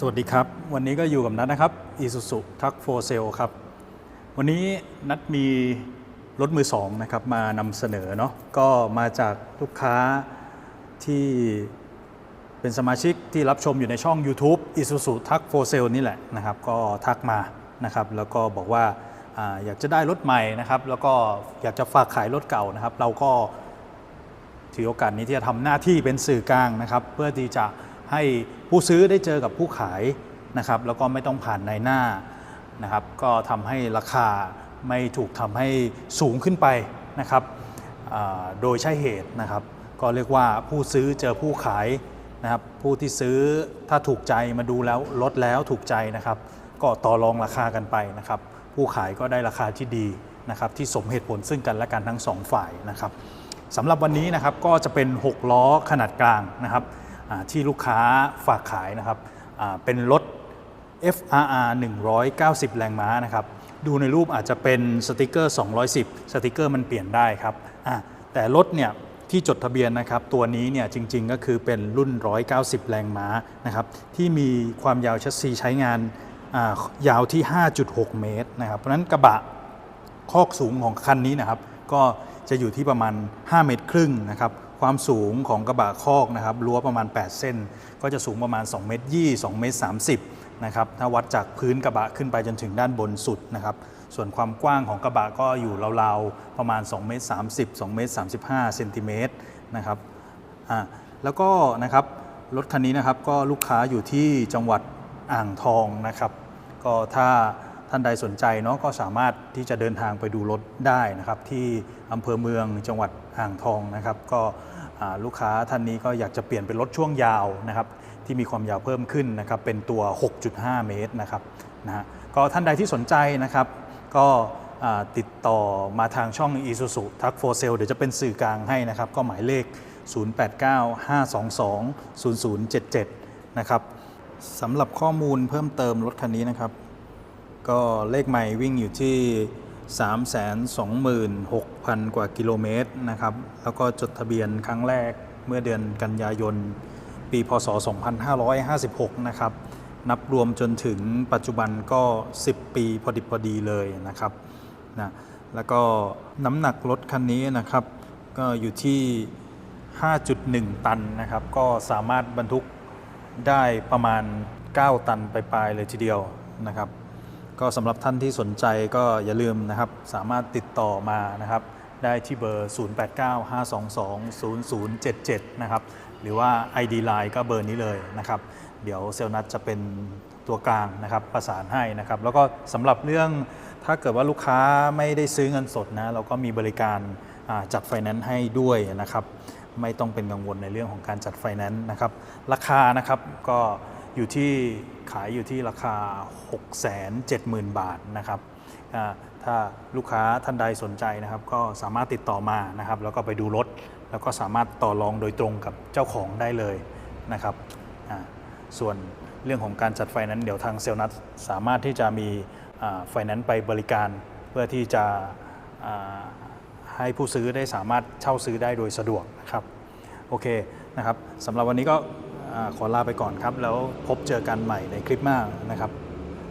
สวัสดีครับ วันนี้ก็อยู่กับนัทนะครับ Isuzu t u c 4 Sale ครับ วันนี้นัดมีรถมือสองนะครับมานำเสนอเนาะก็มาจากลูกค้าที่เป็นสมาชิกที่รับชมอยู่ในช่อง YouTube Isuzu t u c 4 Sale นี่แหละนะครับ ก็ทักมานะครับ แล้วก็บอกว่าอาอยากจะได้รถใหม่นะครับ แล้วก็อยากจะฝากขายรถเก่านะครับ เราก็ถือโอกาสนี้ที่จะทำหน้าที่เป็นสื่อกลางนะครับ เพื่อที่จะ ให้ผู้ซื้อได้เจอกับผู้ขายนะครับแล้วก็ไม่ต้องผ่านในหน้านะครับก็ทำให้ราคาไม่ถูกทำให้สูงขึ้นไปนะครับโดยใช่เหตุนะครับ ก็เรียกว่าผู้ซื้อเจอผู้ขายนะครับผู้ที่ซื้อถ้าถูกใจมาดูแล้วลดแล้วถูกใจนะครับ ก็ต่อรองราคากันไปนะครับ ผู้ขายก็ได้ราคาที่ดีนะครับที่สมเหตุผลซึ่งกันและกันทั้งสองฝ่ายนะครับสำหรับวันนี้นะครับก็จะเป็น 6 ล้อขนาดกลางนะครับ ที่ลูกค้าฝากขายนะครับเป็นรถ FRR 190 แรงม้านะครับ ดูในรูปอาจจะเป็นสติกเกอร์ 210 สติกเกอร์มันเปลี่ยนได้ครับ แต่รถเนี่ยที่จดทะเบียนนะครับ ตัวนี้เนี่ยจริงๆก็คือเป็นรุ่น 190 แรงม้านะครับ ที่มีความยาวชัสซีใช้งานยาวที่ 5.6 เมตรนะครับ เพราะฉะนั้นกระบะคอกสูงของคันนี้นะครับ ก็จะอยู่ที่ประมาณ 5 เมตรครึ่งนะครับ ความสูงของกระบะคอกนะครับรั้วประมาณ 8 เส้น ก็จะสูงประมาณ2เมตรยี่2เมตร30นะครับถ้าวัดจากพื้นกระบะขึ้นไปจนถึงด้านบนสุดนะครับส่วนความกว้างของกระบะก็อยู่ราวๆประมาณ2เมตร30 2เมตร35เซนติเมตรนะครับอ่าแล้วก็นะครับรถคันนี้นะครับก็ลูกค้าอยู่ที่จังหวัดอ่างทองนะครับ ก็ถ้า ท่านใดสนใจเนาะก็สามารถที่จะเดินทางไปดูรถได้นะครับที่อำเภอเมืองจังหวัดอ่างทองนะครับ ก็ลูกค้าท่านนี้ก็อยากจะเปลี่ยนเป็นรถช่วงยาวนะครับที่มีความยาวเพิ่มขึ้นนะครับเป็นตัว 6.5 เมตรนะครับนะฮะก็ท่านใดที่สนใจนะครับ ก็ติดต่อมาทางช่อง Isuzu t u c 4 Sale เดี๋ยวจะเป็นสื่อกลางให้นะครับ ก็หมายเลข 0895220077 นะครับสำหรับข้อมูลเพิ่มเติมรถคันนี้นะครับ ก็เลขใหม่วิ่งอยู่ที่ 326,000 กว่ากิโลเมตรนะครับ แล้วก็จดทะเบียนครั้งแรกเมื่อเดือนกันยายน ปีพศ 2556 นะครับ นับรวมจนถึงปัจจุบันก็ 10 ปีพอดิบพอดีเลยนะครับนะแล้วก็น้ำหนักรถคันนี้นะครับ ก็อยู่ที่ 5.1 ตันนะครับ ก็สามารถบรรทุกได้ประมาณ 9 ตันไปปลายๆเลยทีเดียวนะครับ ก็สำหรับท่านที่สนใจก็อย่าลืมนะครับสามารถติดต่อมานะครับได้ที่เบอร์ 0895220077 นะครับ หรือว่า ID Line ก็เบอร์นี้เลยนะครับ เดี๋ยวเซลล์นัทจะเป็นตัวกลางนะครับประสานให้นะครับ แล้วก็สำหรับเรื่องถ้าเกิดว่าลูกค้าไม่ได้ซื้อเงินสดนะเราก็มีบริการจัดไฟแนนซ์ให้ด้วยนะครับ ไม่ต้องเป็นกังวลในเรื่องของการจัดไฟแนนซ์นะครับ ราคานะครับก็ อยู่ที่ขายอยู่ที่ราคา 670,000 บาทนะครับถ้าลูกค้าท่านใดสนใจนะครับ ก็สามารถติดต่อมานะครับ แล้วก็ไปดูรถ แล้วก็สามารถต่อรองโดยตรงกับเจ้าของได้เลยนะครับส่วนเรื่องของการจัดไฟนนซ์เดี๋ยวทางเซลล์นัทสามารถที่จะมีไฟแนนซ์ไปบริการเพื่อที่จะให้ผู้ซื้อได้สามารถเช่าซื้อได้โดยสะดวกนะครับโอเคนะครับสำหรับวันนี้ก็ ขอลาไปก่อนครับ แล้วพบเจอกันใหม่ในคลิปหน้านะครับ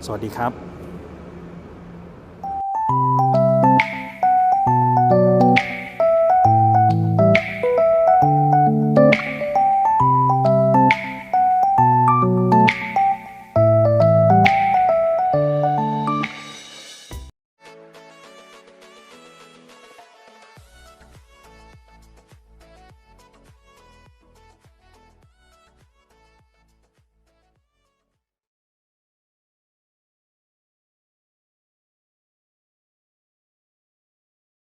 สวัสดีครับ